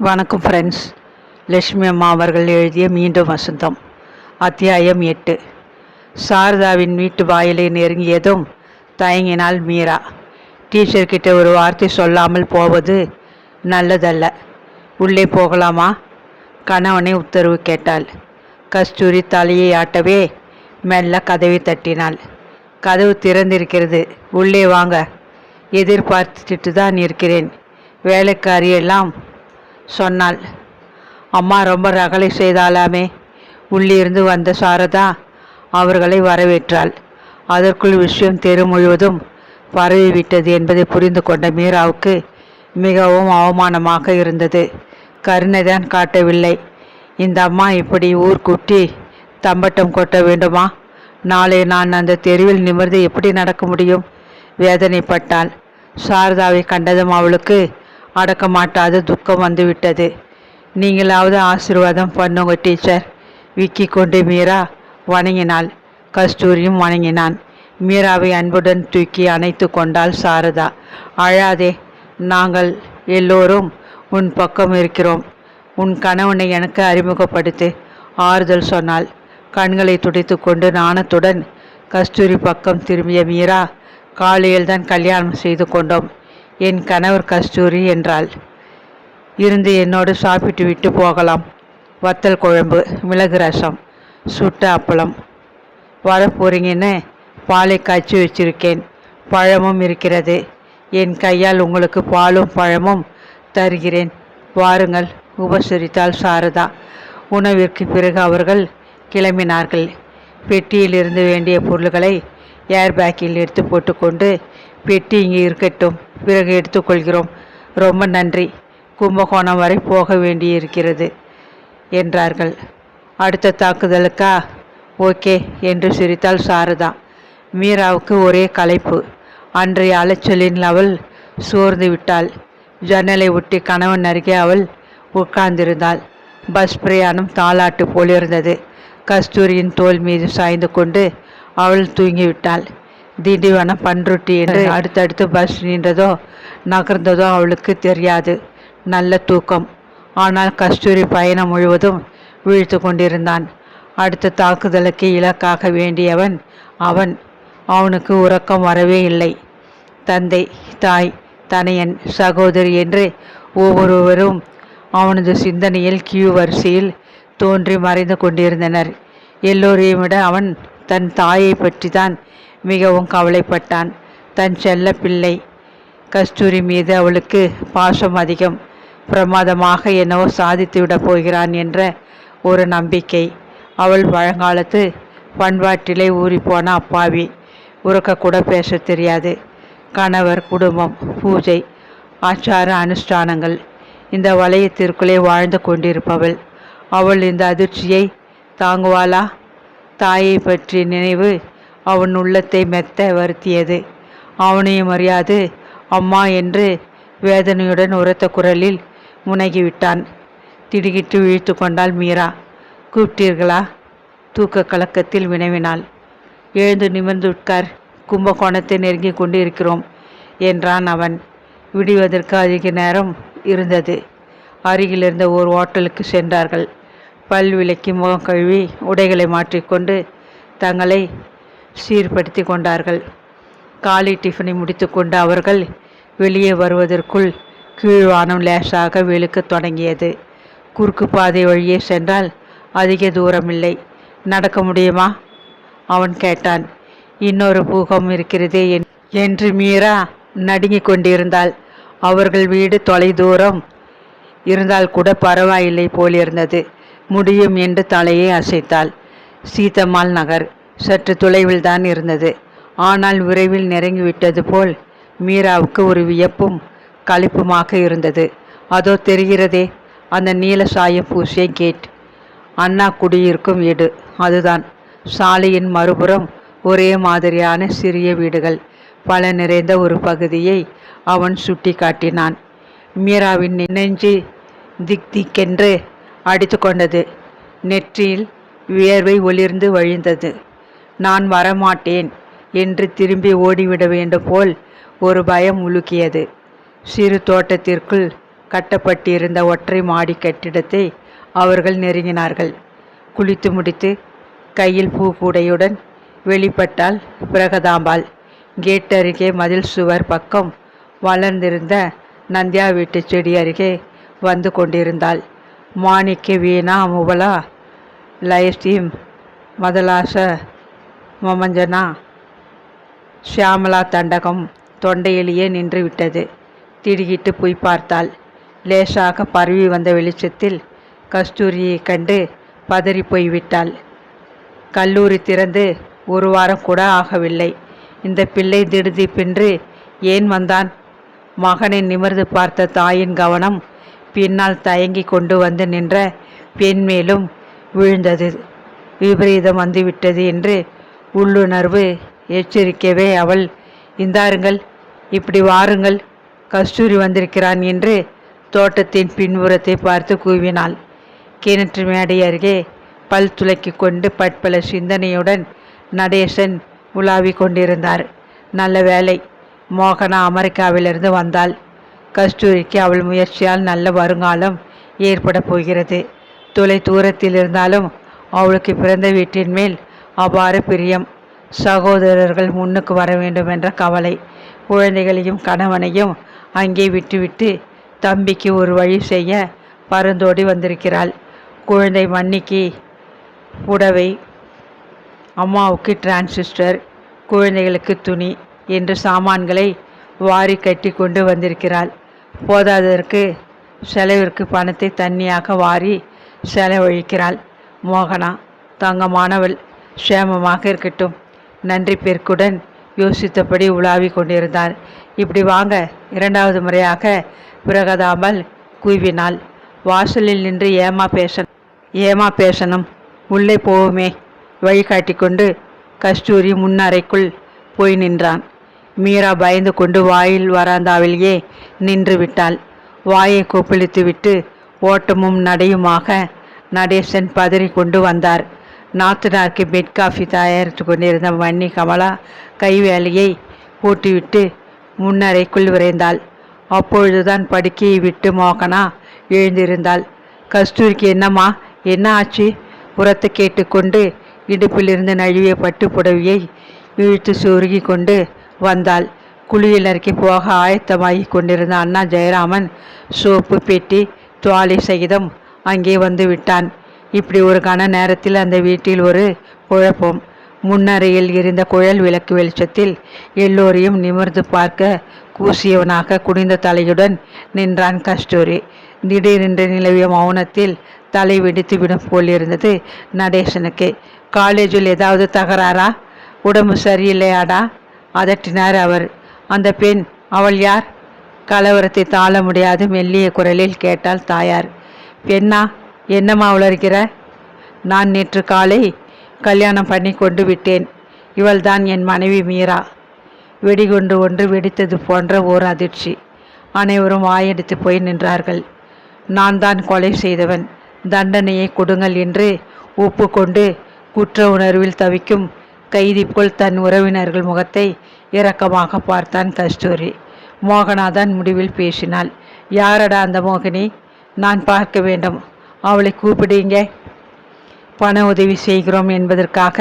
வணக்கம் ஃப்ரெண்ட்ஸ் லட்சுமி அம்மா அவர்கள் எழுதிய மீண்டும் வசந்தம். அத்தியாயம் எட்டு. சாரதாவின் வீட்டு வாயிலை நெருங்கியதும் தயங்கினாள் மீரா. டீச்சர்கிட்ட ஒரு வார்த்தை சொல்லாமல் போவது நல்லதல்ல. உள்ளே போகலாமா? கணவனை உத்தரவு கேட்டாள். கஸ்தூரி தலையை ஆட்டவே மெல்ல கதவை தட்டினாள். கதவு திறந்திருக்கிறது. உள்ளே வாங்க. எதிர்பார்த்துட்டு தான் இருக்கிறேன். வேலைக்காரியெல்லாம் சொன்னாள். அம்மா ரொம்ப ரகளை செய்தாலாமே? உள்ளிருந்து வந்த சாரதா அவர்களை வரவேற்றாள். அதற்குள் விஷயம் தெரு முழுவதும் பரவிவிட்டது என்பதை புரிந்து கொண்ட மீராவுக்கு மிகவும் அவமானமாக இருந்தது. கருணைதான் காட்டவில்லை. இந்த அம்மா இப்படி ஊர் கூட்டி தம்பட்டம் கொட்ட வேண்டுமா? நாளை நான் அந்த தெருவில் நிமிர்ந்து எப்படி நடக்க முடியும்? வேதனைப்பட்டாள். சாரதாவை கண்டதும் அவளுக்கு அடக்க மாட்டாத துக்கம் வந்துவிட்டது. நீங்களாவது ஆசீர்வாதம் பண்ணுங்க டீச்சர். விக்கி கொண்டு மீரா வணங்கினாள். கஸ்தூரியும் வணங்கினான். மீராவை அன்புடன் தூக்கி அணைத்து கொண்டாள் சாரதா. அழாதே நாங்கள் எல்லோரும் உன் பக்கம் இருக்கிறோம். உன் கணவனை எனக்கு அறிமுகப்படுத்து ஆறுதல் சொன்னாள். கண்களை துடைத்து கொண்டு நாணத்துடன் கஸ்தூரி பக்கம் திரும்பிய மீரா காலையில் தான் கல்யாணம் செய்து கொண்டோம். என் கணவர் கஸ்தூரி என்றாள். இருந்து என்னோடு சாப்பிட்டு விட்டு போகலாம். வத்தல் குழம்பு மிளகு ரசம் சுட்ட அப்பளம். வர போறீங்கன்னு பாலை காய்ச்சி வச்சிருக்கேன். பழமும் இருக்கிறது. என் கையால் உங்களுக்கு பாலும் பழமும் தருகிறேன். வாருங்கள் உபசரித்தாள் சாரதா. உணவிற்கு பிறகு அவர்கள் கிளம்பினார்கள். பெட்டியில் இருந்து வேண்டிய பொருள்களை ஏர்பேக்கில் எடுத்து போட்டுக்கொண்டு பெட்டி இங்கே இருக்கட்டும். பிறகு எடுத்துக்கொள்கிறோம். ரொம்ப நன்றி. கும்பகோணம் வரை போக வேண்டியிருக்கிறது என்றார்கள். அடுத்த தாக்குதலுக்கா? ஓகே என்று சிரித்தாள் சாரதா. மீராவுக்கு ஒரே களைப்பு. அன்றைய அலைச்சலின் அவள் சோர்ந்து விட்டாள். ஜன்னலை ஒட்டி கணவன் அருகே அவள் உட்கார்ந்திருந்தாள். பஸ் பிரயாணம் தாளாட்டு போலிருந்தது. கஸ்தூரியின் தோல் மீது சாய்ந்து கொண்டு அவள் தூங்கிவிட்டாள். திண்டிவனம் பன்ருட்டி என்று அடுத்தடுத்து பஸ் நின்றதோ நகர்ந்ததோ அவளுக்கு தெரியாது. நல்ல தூக்கம். ஆனால் கஸ்தூரி பயணம் முழுவதும் வீழ்த்து கொண்டிருந்தான். அடுத்த தாக்குதலுக்கு இலக்காக வேண்டியவன் அவன். அவனுக்கு உறக்கம் வரவே இல்லை. தந்தை தாய் தனையன் சகோதரி என்று ஒவ்வொருவரும் அவனது சிந்தனையில் கியூ வரிசையில் தோன்றி மறைந்து கொண்டிருந்தனர். எல்லோரையும் விட அவன் தன் தாயை பற்றி தான் மிகவும் கவலைப்பட்டான். தன் செல்ல பிள்ளை கஸ்தூரி மீது அவளுக்கு பாசம் அதிகம். பிரமாதமாக என்னவோ சாதித்துவிடப் போகிறான் என்ற ஒரு நம்பிக்கை. அவள் பழங்காலத்து பண்பாட்டிலே ஊறிப்போன அப்பாவி. உறக்கக்கூட பேச தெரியாது. கணவர் குடும்பம் பூஜை ஆச்சார அனுஷ்டானங்கள். இந்த வளையத்திற்குள்ளே வாழ்ந்து கொண்டிருப்பவள். அவள் இந்த அதிர்ச்சியை தாங்குவாளா? தாயை பற்றிய நினைவு அவன் உள்ளத்தை மெத்த வருத்தியது அவனையும் அறியாது. அம்மா என்று வேதனையுடன் உரத்த குரலில் முனகிவிட்டான். திடுகிட்டு இழுத்து கொண்டாள் மீரா. கூப்பிட்டீர்களா? தூக்க கலக்கத்தில் வினவினாள். எழுந்து நிமிர்ந்து உட்கார். கும்பகோணத்தை நெருங்கி கொண்டு இருக்கிறோம் என்றான் அவன். விடுவதற்கு அதிக நேரம் இருந்தது. அருகில் இருந்த ஒரு ஓட்டலுக்கு சென்றார்கள். பல் விளக்கி முகம் கழுவி உடைகளை மாற்றிக்கொண்டு தங்களை சீர்படுத்தி கொண்டார்கள் காலை டிஃபனை முடித்துக்கொண்டு அவர்கள் வெளியே வருவதற்குள் கீழ்வானம் லேசாக வெளுக்க தொடங்கியது. குறுக்கு பாதை வழியே சென்றால் அதிக தூரமில்லை. நடக்க முடியுமா? அவன் கேட்டான். இன்னொரு பூகம் இருக்கிறதே என்று மீரா நடுங்கிக் கொண்டிருந்தாள். அவர்கள் வீடு தொலை தூரம் இருந்தால் கூட பரவாயில்லை போலிருந்தது. முடியும் என்று தலையை அசைத்தாள். சீத்தம்மாள் நகர். சற்று தொலைவில் தான் இருந்தது. ஆனால் விரைவில் நெருங்கிவிட்டது போல் மீராவுக்கு ஒரு வியப்பும் களிப்புமாக இருந்தது. அதோ தெரிகிறதே அந்த நீல சாயம் பூசிய கேட். அண்ணா குடியிருக்கும் வீடு. அதுதான். சாலையின் மறுபுறம் ஒரே மாதிரியான சிறிய வீடுகள். பல நிறைந்த ஒரு பகுதியை அவன் சுட்டி காட்டினான் மீராவின் நெஞ்சு திக் திக்கென்று அடித்து கொண்டது நெற்றியில் வியர்வை ஒளிர்ந்து வழிந்தது. நான் வரமாட்டேன் என்று திரும்பி ஓடிவிட வேண்டும் போல் ஒரு பயம் உலுக்கியது. சிறு தோட்டத்திற்குள் கட்டப்பட்டிருந்த ஒற்றை மாடி கட்டிடத்தை அவர்கள் நெருங்கினார்கள். குளித்து முடித்து கையில் பூ கூடையுடன் வெளிப்பட்டாள் பிரகதாம்பாள். கேட் அருகே மதில் சுவர் பக்கம் வளர்ந்திருந்த நந்தியா வீட்டு செடி அருகே வந்து கொண்டிருந்தாள். மாணிக்க வீணா முபலா லயஸ்டீம் மதலாச மொமஞ்சனா? ஷியாமலா தண்டகம் தொண்டையிலேயே நின்று விட்டது திடுகிட்டு போய் பார்த்தாள். லேசாக பரவி வந்த வெளிச்சத்தில் கஸ்தூரியை கண்டு பதறி போய்விட்டாள் கல்லூரி திறந்து ஒரு வாரம் கூட ஆகவில்லை. இந்த பிள்ளை திடுதிப்பென்று ஏன் வந்தான்? மகனை நிமிர்ந்து பார்த்த தாயின் கவனம் பின்னால் தயங்கி கொண்டு வந்து நின்ற பெண் மேலும் விழுந்தது. விபரீதம் வந்துவிட்டது என்று உள்ளுணர்வு எச்சரிக்கவே அவள் இந்தாருங்கள் இப்படி வாருங்கள் கஸ்தூரி வந்திருக்கிறான் என்று தோட்டத்தின் பின்புறத்தை பார்த்து கூவினாள். கிணற்று மேடை அருகே பல் துளக்கி கொண்டு பட்பல சிந்தனையுடன் நடேசன் உலாவி கொண்டிருந்தார். நல்ல வேலை மோகனா அமெரிக்காவிலிருந்து வந்தாள். கஸ்தூரிக்கு அவள் முயற்சியால் நல்ல வருங்காலம் ஏற்பட போகிறது. தொலை தூரத்தில் இருந்தாலும் அவளுக்கு பிறந்த வீட்டின் மேல் அபார பிரியம். சகோதரர்கள் முன்னுக்கு வர வேண்டும் என்ற கவலை. குழந்தைகளையும் கணவனையும் அங்கே விட்டுவிட்டு தம்பிக்கு ஒரு வழி செய்ய பருந்தோடி வந்திருக்கிறாள். குழந்தை மன்னிக்கு புடவை அம்மாவுக்கு டிரான்சிஸ்டர் குழந்தைகளுக்கு துணி என்று சாமான்களை வாரி கட்டி கொண்டு வந்திருக்கிறாள். போதாததற்கு செலவிற்கு பணத்தை தண்ணியாக வாரி செலவழிக்கிறாள். மோகனா தங்கமானவள் க்ஷேமமாக இருக்கட்டும். நன்றி பெருக்குடன் யோசித்தபடி உலாவி கொண்டிருந்தார். இப்படி வாங்க இரண்டாவது முறையாக பிரகதாமல் கூவினாள் வாசலில் நின்று ஏமா பேசன் ஏமா பேசணும். உள்ளே போவோமே. வழிகாட்டி கொண்டு கஸ்தூரி முன்னறைக்குள் போய் நின்றான். மீரா பயந்து கொண்டு வாயில் வராந்தாவிலேயே நின்று விட்டாள். வாயை கொப்பளித்து விட்டு ஓட்டமும் நடையுமாக நடேசன் பதறி கொண்டு வந்தார். நாத்தனாருக்கு பெட் காஃபி தயாரித்து கொண்டிருந்த வன்னி கமலா கை வேலையை பூட்டிவிட்டு முன்னறைக்குள் விரைந்தாள். அப்பொழுதுதான் படுக்கையை விட்டு மோகனா எழுந்திருந்தாள். கஸ்தூரிக்கு என்னம்மா? என்ன ஆச்சு? உரத்தை கேட்டுக்கொண்டு இடுப்பிலிருந்து நழுவிய பட்டு புடவையை இழுத்து சொருகி கொண்டு வந்தாள் குளியலறைக்கு போக ஆயத்தமாகி கொண்டிருந்த அண்ணா ஜெயராமன் சோப்பு பெட்டி துவாலி சகிதம் அங்கே வந்து விட்டான். இப்படி ஒரு கன நேரத்தில் அந்த வீட்டில் ஒரு குழப்பம். முன்னறையில் இருந்த குழல் விளக்கு வெளிச்சத்தில் எல்லோரையும் நிமிர்ந்து பார்க்க கூசியவனாக குனிந்த தலையுடன் நின்றான் கஸ்தூரி. திடீரென்று நிலவிய மௌனத்தில் தலை வெடித்து விடும் போல் இருந்தது நடேசனுக்கு. காலேஜில் ஏதாவது தகராறா? உடம்பு சரியில்லையாடா? அதட்டினார் அவர். அந்த பெண் அவள் யார்? கலவரத்தை தாழ முடியாது மெல்லிய குரலில் கேட்டாள் தாயார். பெண்ணா? என்னம்மா உளர்கிற நான் நேற்று காலை கல்யாணம் பண்ணி கொண்டு விட்டேன். இவள்தான் என் மனைவி மீரா. வெடிகுண்டு ஒன்று வெடித்தது போன்ற ஓர் அதிர்ச்சி. அனைவரும் வாயெடுத்து போய் நின்றார்கள். நான் தான் கொலை செய்தவன். தண்டனையை கொடுங்கள் என்று ஒப்புக்கொண்டு குற்ற உணர்வில் தவிக்கும் கைதி போல் தன் உறவினர்கள் முகத்தை இரக்கமாக பார்த்தான் கஸ்தூரி. மோகனாதான் முடிவில் பேசினாள். யாரடா அந்த மோகினி? நான் பார்க்க வேண்டும். அவளை கூப்பிடுங்க. பண உதவி செய்கிறோம் என்பதற்காக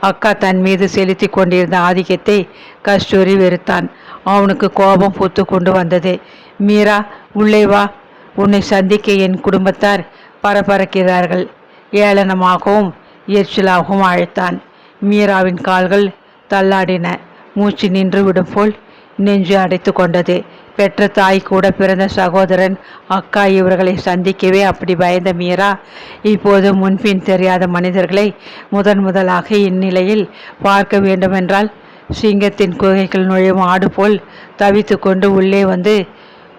அக்கா தன் மீது செலுத்தி கொண்டிருந்த ஆதிக்கத்தை கஸ்தூரி வெறுத்தான். அவனுக்கு கோபம் பூத்து கொண்டு வந்தது. மீரா உள்ளே வா. உன்னை சந்திக்க என் குடும்பத்தார் பரபரக்கிறார்கள். ஏளனமாகவும் எரிச்சலாகவும் அழைத்தான். மீராவின் கால்கள் தள்ளாடின. மூச்சு நின்று விடும் போல் நெஞ்சு அடைத்து கொண்டது. பெற்ற தாய் கூட பிறந்த சகோதரன் அக்கா இவர்களை சந்திக்கவே அப்படி பயந்த மீரா இப்போது முன்பின் தெரியாத மனிதர்களை முதன் முதலாக இந்நிலையில் பார்க்க வேண்டுமென்றால் சிங்கத்தின் குகைகள் நுழையும் ஆடு போல் தவித்து கொண்டு உள்ளே வந்து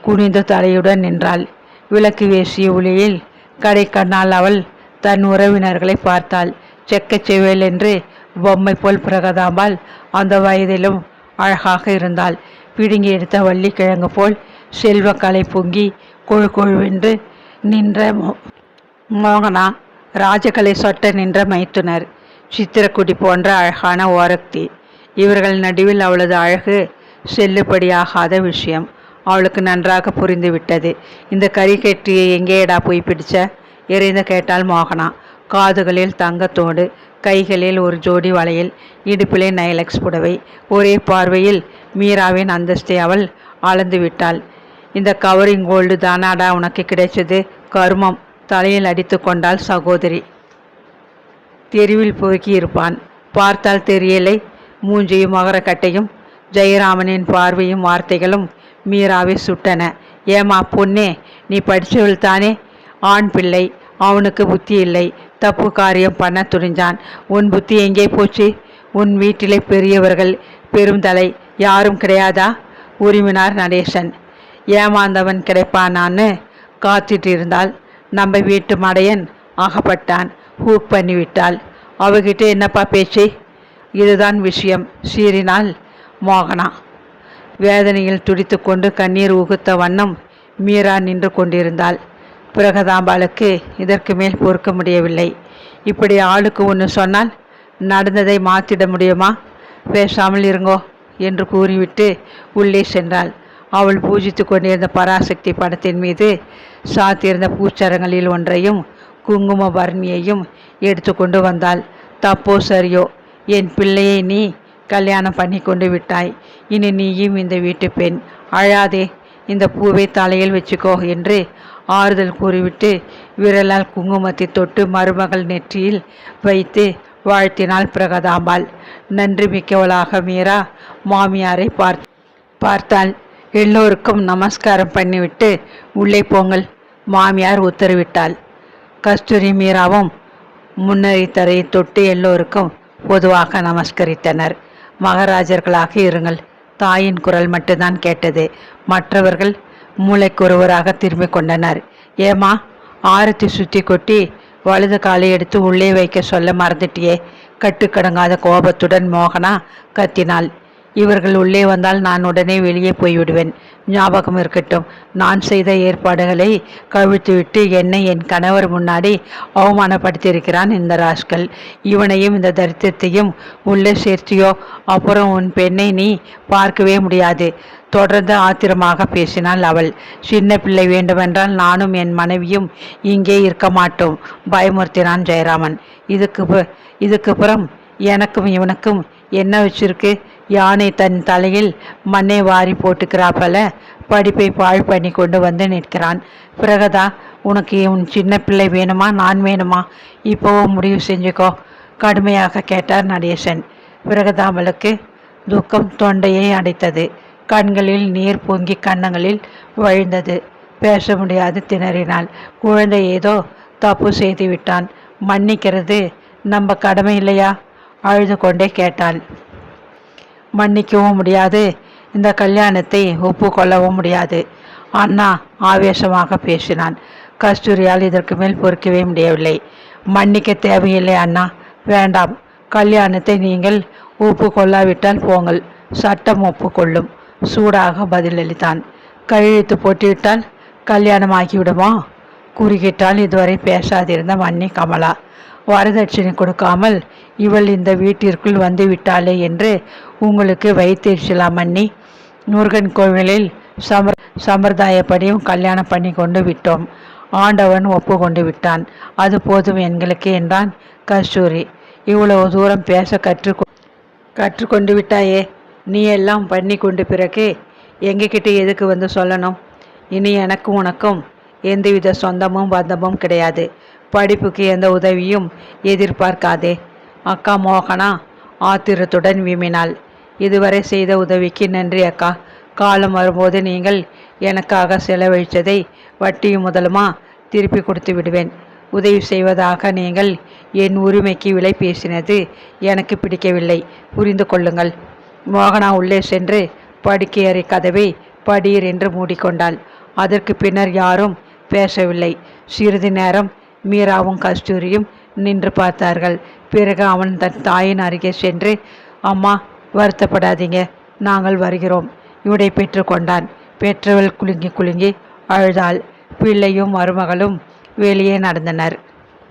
குனிந்த தலையுடன் நின்றாள். விளக்கு வேசிய ஒளியில் கடை கண்ணால் அவள் தன் உறவினர்களை பார்த்தாள். செக்கச் செவேல் என்று பொம்மை போல் பிரகதாம்பால் அந்த வயதிலும் அழகாக இருந்தாள். பிடுங்கி எடுத்த வள்ளிக்கிழங்கு போல் செல்வக்கலை பொங்கி கொழு கொழுவென்று நின்ற மோகனா ராஜகலை சொட்ட நின்ற மைத்துனர். சித்திரக்குடி போன்ற அழகான ஓரக்தி இவர்கள் நடுவில் அவளது அழகு செல்லுபடியாகாத விஷயம். அவளுக்கு நன்றாக புரிந்துவிட்டது. இந்த கறிக்கட்டியை எங்கேடா போய் பிடிச்ச? எறிந்து கேட்டாள் மோகனா. காதுகளில் தங்கத்தோடு கைகளில் ஒரு ஜோடி வளையல் இடுப்பிலே நைலக்ஸ் புடவை. ஒரே பார்வையில் மீராவின் அந்தஸ்தை அவள் அளந்து விட்டாள். இந்த கவரிங் கோல்டு தானாடா உனக்கு கிடைச்சது? கருமம். தலையில் அடித்து கொண்டாள் சகோதரி. தெருவில் பொறுக்கி இருப்பான். பார்த்தால் தெரியலை. மூஞ்சியும் மகரக்கட்டையும் ஜெயராமனின் பார்வையும் வார்த்தைகளும் மீராவை சுட்டன. ஏமா பொண்ணே நீ படித்தவள் தானே? ஆண் பிள்ளை அவனுக்கு புத்தி இல்லை. தப்பு காரியம் பண்ண துணிஞ்சான். உன் புத்தி எங்கே போச்சு? உன் வீட்டிலே பெரியவர்கள் பெருந்தலை யாரும் கிடையாதா? உரிமினார் நடேசன். ஏமாந்தவன் கிடைப்பானான்னு காத்துட்டு இருந்தால் நம்ம வீட்டு மடையன் ஆகப்பட்டான். ஹூக் பண்ணிவிட்டாள். அவகிட்ட என்னப்பா பேச்சு? இதுதான் விஷயம். சீறினால் மோகனா. வேதனையில் துடித்து கொண்டு கண்ணீர் உகுத்த வண்ணம் மீரா நின்று கொண்டிருந்தாள். பிரகதாம்பாளுக்கு இதற்கு மேல் பொறுக்க முடியவில்லை. இப்படி ஆளுக்கு ஒன்று சொன்னால் நடந்ததை மாற்றிட முடியுமா? பேசாமல் இருங்கோ என்று கூறிவிட்டு உள்ளே சென்றாள். அவள் பூஜித்து கொண்டிருந்த பராசக்தி படத்தின் மீது சாத்தியிருந்த பூச்சரங்களில் ஒன்றையும் குங்கும பரணியையும் எடுத்துக்கொண்டு வந்தாள். தப்போ சரியோ என் பிள்ளையை நீ கல்யாணம் பண்ணி கொண்டு விட்டாய். இனி நீயும் இந்த வீட்டு பெண். அழாதே இந்த பூவை தலையில் வச்சுக்கோ என்று ஆறுதல் கூறிவிட்டு விரலால் குங்குமத்தை தொட்டு மருமகள் நெற்றியில் வைத்து வாழ்த்தினாள் பிரகதாம்பாள். நன்றி மிக்கவளாக மீரா. மாமியாரை பார்த் பார்த்தாள். எல்லோருக்கும் நமஸ்காரம் பண்ணிவிட்டு உள்ளே போங்கள் மாமியார் உத்தரவிட்டாள். கஸ்தூரி மீராவும் முன்னறி தரையை தொட்டு எல்லோருக்கும் பொதுவாக நமஸ்கரித்தனர். மகாராஜர்களாக இருங்கள். தாயின் குரல் மட்டும்தான் கேட்டது. மற்றவர்கள் மூளைக்கொருவராக திரும்பி கொண்டனர். ஏமா ஆரத்தி சுற்றி கொட்டி வலது காலை எடுத்து உள்ளே வைக்க சொல்ல மறந்துட்டியே. கட்டுக்கடங்காத கோபத்துடன் மோகனா கத்தினாள். இவர்கள் உள்ளே வந்தால் நான் உடனே வெளியே போய்விடுவேன். ஞாபகம் இருக்கட்டும். நான் செய்த ஏற்பாடுகளை கவிழ்த்துவிட்டு என்னை என் கணவர் முன்னாடி அவமானப்படுத்தியிருக்கிறான் இந்த ராஸ்கல். இவனையும் இந்த தரித்திரத்தையும் உள்ளே சேர்த்தியோ அப்புறம் உன் பெண்ணை நீ பார்க்கவே முடியாது. தொடர்ந்து ஆத்திரமாக பேசினாள் அவள். சின்ன பிள்ளை வேண்டுமென்றால் நானும் என் மனைவியும் இங்கே இருக்க மாட்டோம் பயமுறுத்தினான் ஜெயராமன். இதுக்கு இதுக்கு புறம் எனக்கும் இவனுக்கும் என்ன வச்சிருக்கு? யானை தன் தலையில் மண்ணை வாரி போட்டுக்கிறாப்பல. படிப்பை பாழ் பண்ணி கொண்டு வந்து நிற்கிறான். பிறகுதா உனக்கு உன் சின்ன பிள்ளை வேணுமா? நான் வேணுமா? இப்போவும் முடிவு செஞ்சுக்கோ கடுமையாக கேட்டார் நடேசன். பிரகதாமலுக்கு துக்கம் தொண்டையை அடைத்தது. கண்களில் நீர் பொங்கி கன்னங்களில் வழிந்தது. பேச முடியாது திணறினாள். குழந்தை ஏதோ தப்பு செய்து விட்டான் மன்னிக்கிறது நம்ம கடமை இல்லையா? அழுது கொண்டே கேட்டாள். மன்னிக்கவும் முடியாது. இந்த கல்யாணத்தை ஒப்புக்கொள்ளவும் முடியாது. அண்ணா ஆவேசமாக பேசினான். கஸ்தூரியால் இதற்கு மேல் பொறுக்கவே முடியவில்லை. மன்னிக்க தேவையில்லை அண்ணா. வேண்டாம். கல்யாணத்தை நீங்கள் ஒப்புக்கொள்ளாவிட்டால் போங்கள். சட்டம் ஒப்புக்கொள்ளும். சூடாக பதிலளித்தான். கையெழுத்து போட்டுவிட்டால் கல்யாணம் ஆகிவிடுமா குறுகிட்டால் இதுவரை பேசாதிருந்த மன்னி கமலா. வரதட்சணை கொடுக்காமல் இவள் இந்த வீட்டிற்குள் வந்து விட்டாளே என்று உங்களுக்கு வைத்திருச்சலாம் மன்னி. முருகன் கோவிலில் சமர் சம்பிரதாயப்படியும் கல்யாணம் பண்ணி கொண்டு விட்டோம். ஆண்டவன் ஒப்பு கொண்டு விட்டான். அது போதும் எங்களுக்கு என்றான் கஸ்தூரி. இவ்வளவு தூரம் பேச கற்று கற்றுக்கொண்டு விட்டாயே. நீ எல்லாம் பண்ணி கொண்டு பிறகு எங்ககிட்ட எதுக்கு வந்து சொல்லணும்? இனி எனக்கும் உனக்கும் எந்தவித சொந்தமும் பந்தமும் கிடையாது. படிப்புக்கு எந்த உதவியும் எதிர்பார்க்காதே. அக்கா மோகனா ஆத்திரத்துடன் விம்மினாள் இதுவரை செய்த உதவிக்கு நன்றி அக்கா. காலம் வரும்போது நீங்கள் எனக்காக செலவழித்ததை வட்டியும் முதலுமா திருப்பி கொடுத்து விடுவேன். உதவி செய்வதாக நீங்கள் என் உரிமைக்கு விலை பேசினது எனக்கு பிடிக்கவில்லை. புரிந்து கொள்ளுங்கள். மோகனா உள்ளே சென்று படுக்கையறை கதவை படியீர் என்று மூடிக்கொண்டாள். அதற்கு பின்னர் யாரும் பேசவில்லை. சிறிது நேரம் மீராவும் கஸ்தூரியும் நின்று பார்த்தார்கள். பிறகு அவன் தன் தாயின் அருகே சென்று அம்மா வருத்தப்படாதீங்க. நாங்கள் வருகிறோம். இவடை பெற்றுக்கொண்டான் பெற்றவள் குலுங்கி குலுங்கி அழுதாள். பிள்ளையும் மருமகளும் வெளியே நடந்தனர்.